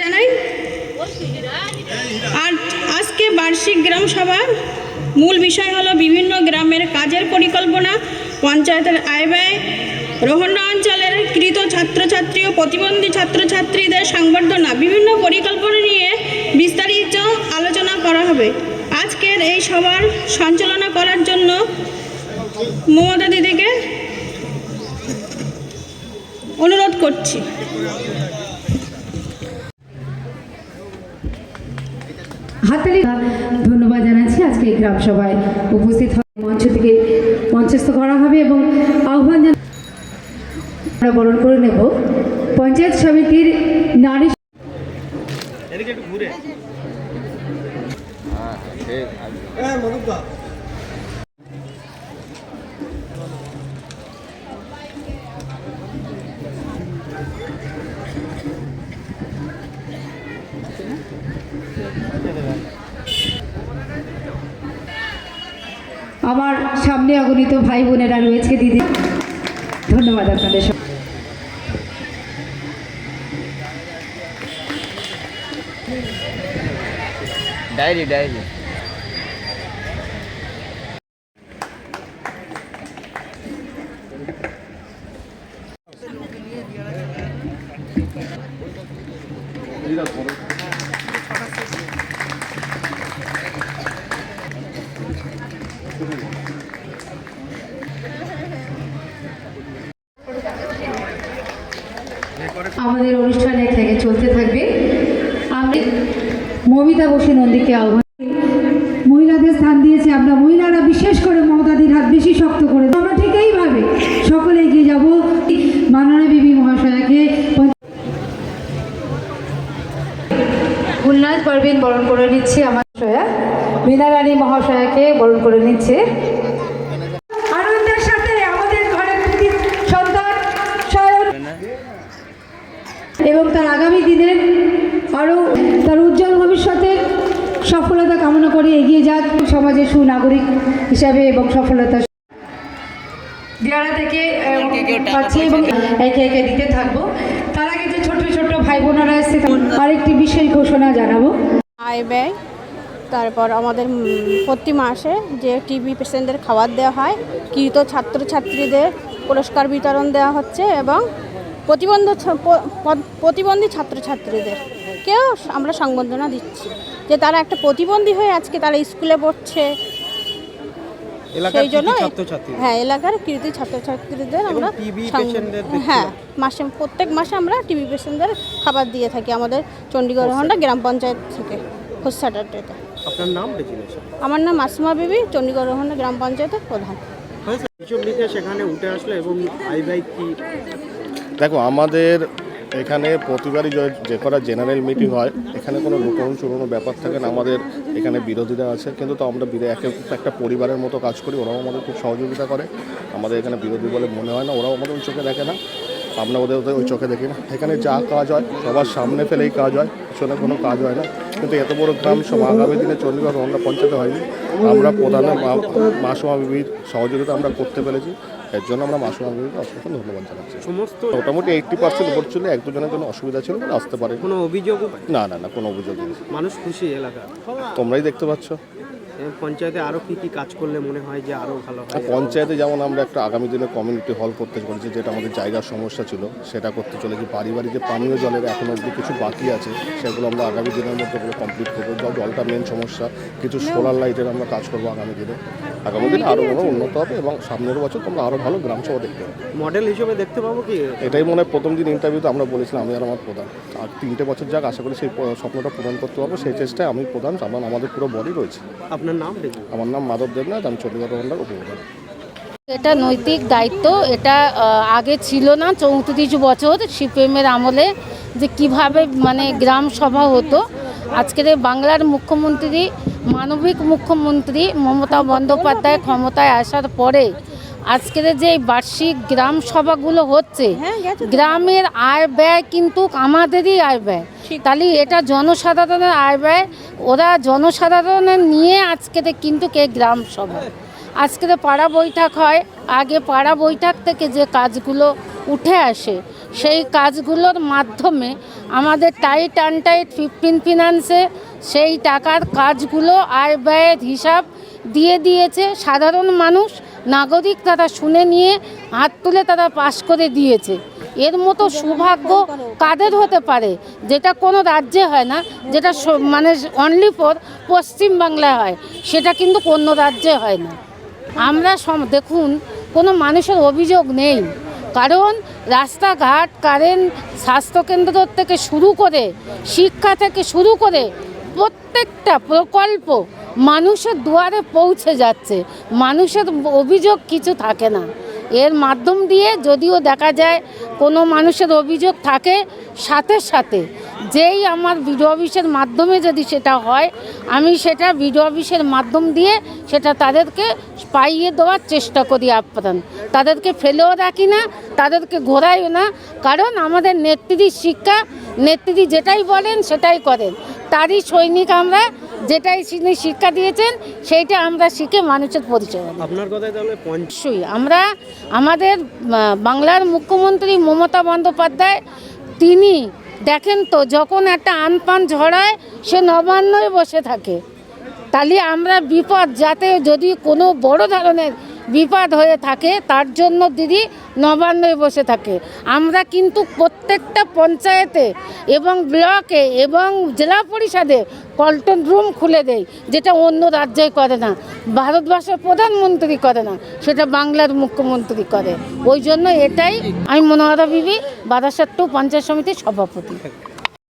জানাই। আর আজকে বার্ষিক গ্রাম সভার মূল বিষয় হলো বিভিন্ন গ্রামের কাজের পরিকল্পনা, পঞ্চায়েতের আয় ব্যয়, রোহন্না অঞ্চলের কৃত ছাত্রছাত্রী ও প্রতিবন্ধী ছাত্রছাত্রীদের সংবর্ধনা, বিভিন্ন পরিকল্পনা নিয়ে বিস্তারিত আলোচনা করা হবে। আজকের এই সভার সঞ্চালনা করার জন্য মমতা দিদিকে অনুরোধ করছি। হাতালি ধন্যবাদ জানাচ্ছি আজকে এই গ্রাম সভায় উপস্থিত মঞ্চ থেকে। মঞ্চস্থ করা হবে এবং আহ্বান জানা আমরা বরণ করে নেব। পঞ্চায়েত সমিতির নারী আমার সামনে অগণিত ভাই বোনেরা রয়েছে দিদি। ধন্যবাদ আপনাদের সব ডায়েরি ডায়েরি। আমাদের অনুষ্ঠান এক থেকে চলতে থাকবে। আমি মমিতা বসু নন্দীকে আহ্বান মহিলাদের স্থান দিয়েছে আমরা। মহিলারা বিশেষ করে মমতাদির হাত বেশি শক্ত করে আমরা ঠিক এইভাবে সকলে এগিয়ে যাব। মাননীয় বিবি মহাশয়াকে গুলনাথ পারভিন বরণ করে নিচ্ছে আমার মহাশয়া। মীনা রানী মহাশয়াকে বরণ করে নিচ্ছে আনন্দের সাথে আমাদের ঘরের প্রতি সন্তান সায়ন এবং তার আগামী দিনের আরও তার উজ্জ্বল ভবিষ্যতের সফলতা কামনা করে সমাজের সুনাগরিক হিসাবে এবং সফলতা যারা থেকে পাচ্ছি এবং একে একে দিতে থাকব তার আগে যে ছোট ছোট ভাই বোনেরা এসছে আরেকটি বিশেষ ঘোষণা জানাব। আয় ব্যয় তারপর আমাদের প্রতি মাসে যে টিবি পেশেন্টদের খাবার দেওয়া হয় কৃত ছাত্রছাত্রীদের পুরস্কার বিতরণ দেওয়া হচ্ছে এবং প্রতিবন্ধ প্রতিবন্ধী ছাত্রছাত্রীদেরকেও আমরা সংবর্ধনা দিচ্ছি। যে তারা একটা প্রতিবন্ধী হয়ে আজকে তারা স্কুলে পড়ছে। সেই জন্য হ্যাঁ এলাকার কৃতি ছাত্রছাত্রীদের আমরা হ্যাঁ মাসে প্রত্যেক মাসে আমরা টিবি পেশেন্টদের খাবার দিয়ে থাকি আমাদের চণ্ডীগড় হন্ডা গ্রাম পঞ্চায়েত থেকে হোস স্যাটারডেতে আপনার নাম আমার নাম মাসিমা বিবি চণ্ডীগড় হন্ডা গ্রাম পঞ্চায়েতের প্রধান। সেখানে উঠে আসলো এবং আই বাই কি দেখো, আমাদের এখানে প্রতিবারই যে- করা জেনারেল মিটিং হয়, এখানে কোনো লুকোনো চুরোনো ব্যাপার থাকে না। আমাদের এখানে বিরোধীরা আছে, কিন্তু তো আমরা একে একটা পরিবারের মতো কাজ করি, ওরাও আমাদের খুব সহযোগিতা করে। আমাদের এখানে বিরোধী বলে মনে হয় না, ওরাও আমাদের ওই চোখে দেখে না। আমরা ওদের ওদের ওই চোখে দেখি না। এখানে যা কাজ হয়, সবার সামনে ফেলেই কাজ হয়, পিছনে কোনো কাজ হয় না। কিন্তু এত বড় গ্রাম সব আগামী দিনে চণ্ডীগড় রমনা পঞ্চায়েতে হয়নি। আমরা প্রধানের মাসমা বিবির সহযোগিতা আমরা করতে পেরেছি। এর জন্য আমরা মাসুল আলমকে অসংখ্য ধন্যবাদ জানাচ্ছি। সমস্ত মোটামুটি এইটটি পার্সেন্ট ভোট ছিল এক দুজনের জন্য অসুবিধা ছিল বলে আসতে পারে কোনো অভিযোগ না না না কোনো অভিযোগ নেই। মানুষ খুশি এলাকা তোমরাই দেখতে পাচ্ছ। পঞ্চায়েতে আরও কি কি কাজ করলে মনে হয় যে আরও ভালো হয়? পঞ্চায়েতে যেমন আমরা একটা আগামী দিনে কমিউনিটি হল করতে চলেছি যেটা আমাদের জায়গার সমস্যা ছিল সেটা করতে চলেছি। বাড়ি বাড়ি যে পানীয় জলের এখন অবধি কিছু বাকি আছে সেগুলো আমরা আগামী দিনের মধ্যে পুরো কমপ্লিট করব। জল- জলটা মেন সমস্যা কিছু সোলার লাইটের আমরা কাজ করব আগামী দিনে। আগামী দিনে আরও বড় উন্নত হবে এবং সামনের বছর তোমরা আরও ভালো গ্রাম সভা দেখতে পাবে। মডেল হিসেবে দেখতে পাবো কি? এটাই মনে হয় প্রথম দিন ইন্টারভিউতে আমরা বলেছিলাম আমি আর আমার প্রধান। আর তিনটে বছর যাক আশা করি সেই স্বপ্নটা পূরণ করতে পারব। সেই চেষ্টায় আমি প্রধান আমার আমাদের পুরো বডি রয়েছে। আপনার নাম আমার নাম মাধব দেবনাথ আমি চণ্ডীগড় মন্ডল উপপ্রধান এটা নৈতিক দায়িত্ব এটা আগে ছিল না চৌত্রিশ বছর সিপিএমের আমলে যে কীভাবে মানে গ্রাম সভা হতো। আজকের বাংলার মুখ্যমন্ত্রী মানবিক মুখ্যমন্ত্রী মমতা বন্দ্যোপাধ্যায় ক্ষমতায় আসার পরে আজকের যে বার্ষিক গ্রাম সভাগুলো হচ্ছে হ্যাঁ। গ্রামের আয় ব্যয় কিন্তু আমাদেরই আয় ব্যয়। তাহলে এটা জনসাধারণের আয় ব্যয়? ওরা জনসাধারণের নিয়ে আজকের কিন্তু কে গ্রাম সভা। আজকের পাড়া বৈঠক হয়। আগে পাড়া বৈঠক থেকে যে কাজগুলো উঠে আসে, সেই কাজগুলোর মাধ্যমে আমাদের টাইট আনটাইট ফিফটিন ফিনান্সে সেই টাকার কাজগুলো আয় ব্যয়ের হিসাব দিয়ে দিয়েছে। সাধারণ মানুষ, নাগরিক তারা শুনে নিয়ে হাত তুলে তারা পাশ করে দিয়েছে। এর মতো সৌভাগ্য কাদের হতে পারে? যেটা কোনো রাজ্যে হয় না, যেটা মানে অনলি ফর পশ্চিমবাংলায় হয়, সেটা কিন্তু অন্য রাজ্যে হয় না। আমরা দেখুন, কোনো মানুষের অভিযোগ নেই। কারণ রাস্তাঘাট কারেন্ট স্বাস্থ্যকেন্দ্র থেকে শুরু করে, শিক্ষা থেকে শুরু করে প্রত্যেকটা প্রকল্প মানুষের দুয়ারে পৌঁছে যাচ্ছে। মানুষের অভিযোগ কিছু থাকে না। এর মাধ্যম দিয়ে যদিও দেখা যায় কোনো মানুষের অভিযোগ থাকে, সাথে সাথে যেই আমার বিডিও অফিসের মাধ্যমে যদি সেটা হয়, আমি সেটা বিডিও অফিসের মাধ্যম দিয়ে সেটা তাদেরকে পাইয়ে দেওয়ার চেষ্টা করি আপ্রাণ তাদেরকে ফেলেও রাখি না, তাদেরকে ঘোরাইও না। কারণ আমাদের নেত্রীর শিক্ষা, নেত্রী যেটাই বলেন সেটাই করেন। তারই সৈনিক আমরা যেটাই তিনি শিক্ষা দিয়েছেন সেইটা আমরা শিখে মানুষের পরিচয়। আপনার কথায় তাহলে পঞ্চই আমরা আমাদের বাংলার মুখ্যমন্ত্রী মমতা বন্দ্যোপাধ্যায় তিনি দেখেন তো যখন একটা আনপান ঝড়ায় সে নবান্নই বসে থাকে তাহলে আমরা বিপদ যাতে যদি কোনো বড় ধরনের বিপদ হয়ে থাকে, তার জন্য দিদি নবান্নয় বসে থাকে। আমরা কিন্তু প্রত্যেকটা পঞ্চায়েতে এবং ব্লকে এবং জেলা পরিষদে কল্টন রুম খুলে দেয় যেটা অন্য রাজ্যে করে না। ভারতবর্ষের প্রধানমন্ত্রী করে না, সেটা বাংলার মুখ্যমন্ত্রী করে। ওই জন্য এটাই আমি মনোহরা বিবি বারাসাত পঞ্চায়েত সমিতির সভাপতি।